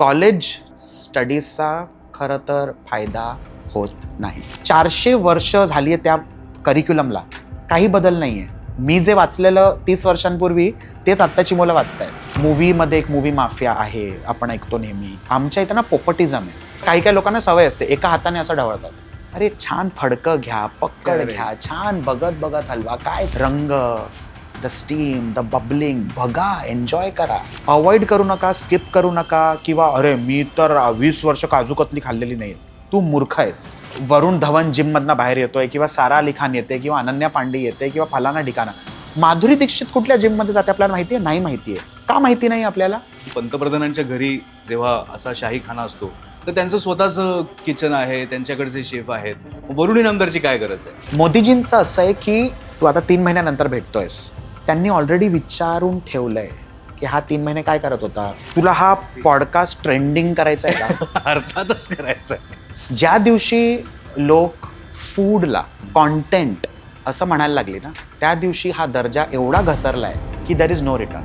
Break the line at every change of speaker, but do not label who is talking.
College स्टडीजचा खरं तर फायदा होत नाही. चारशे वर्ष झाली आहे त्या करिक्युलमला काही बदल नाही आहे मी जे वाचलेलं तीस वर्षांपूर्वी तेच आत्ताची मुलं वाचतायत. मूवीमध्ये एक मूवी माफिया आहे आपण ऐकतो नेहमी. आमच्या इथं ना पोपटिझम आहे. काही काही लोकांना सवय असते एका हाताने असं ढवळतात. अरे छान फडकं घ्या पक्कड. घ्या छान बघत बघत हलवा काय रंग. द स्टीम द बबलिंग बघा एन्जॉय करा. अवॉइड करू नका स्किप करू नका किंवा अरे मी तर वीस वर्ष काजू कतली खाल्लेली नाही. तू मूर्ख आहेस. वरुण धवन जिम मधनं बाहेर येतोय किंवा सारा अली खान येते किंवा अनन्या पांडे येते किंवा फलाना ठिकाणा माधुरी दीक्षित कुठल्या जिममध्ये जाते आपल्याला माहिती आहे? नाही माहिती आहे. का माहिती नाही आपल्याला?
पंतप्रधानांच्या घरी जेव्हा असा शाही खाना असतो तर त्यांचं स्वतःचं किचन आहे त्यांच्याकडचे शेफ आहेत. वरुणी नंतरची काय गरज आहे?
मोदीजींचं असं आहे की तू आता तीन महिन्यानंतर भेटतोयस. त्यांनी ऑलरेडी विचारून ठेवलंय की हा तीन महिने काय करत होता? तुला हा पॉडकास्ट ट्रेंडिंग करायचा आहे का?
अर्थातच करायचं आहे.
ज्या दिवशी लोक फूडला कॉन्टेंट असं म्हणायला लागले ना त्या दिवशी हा दर्जा एवढा घसरलाय की दर इज नो रिटर्न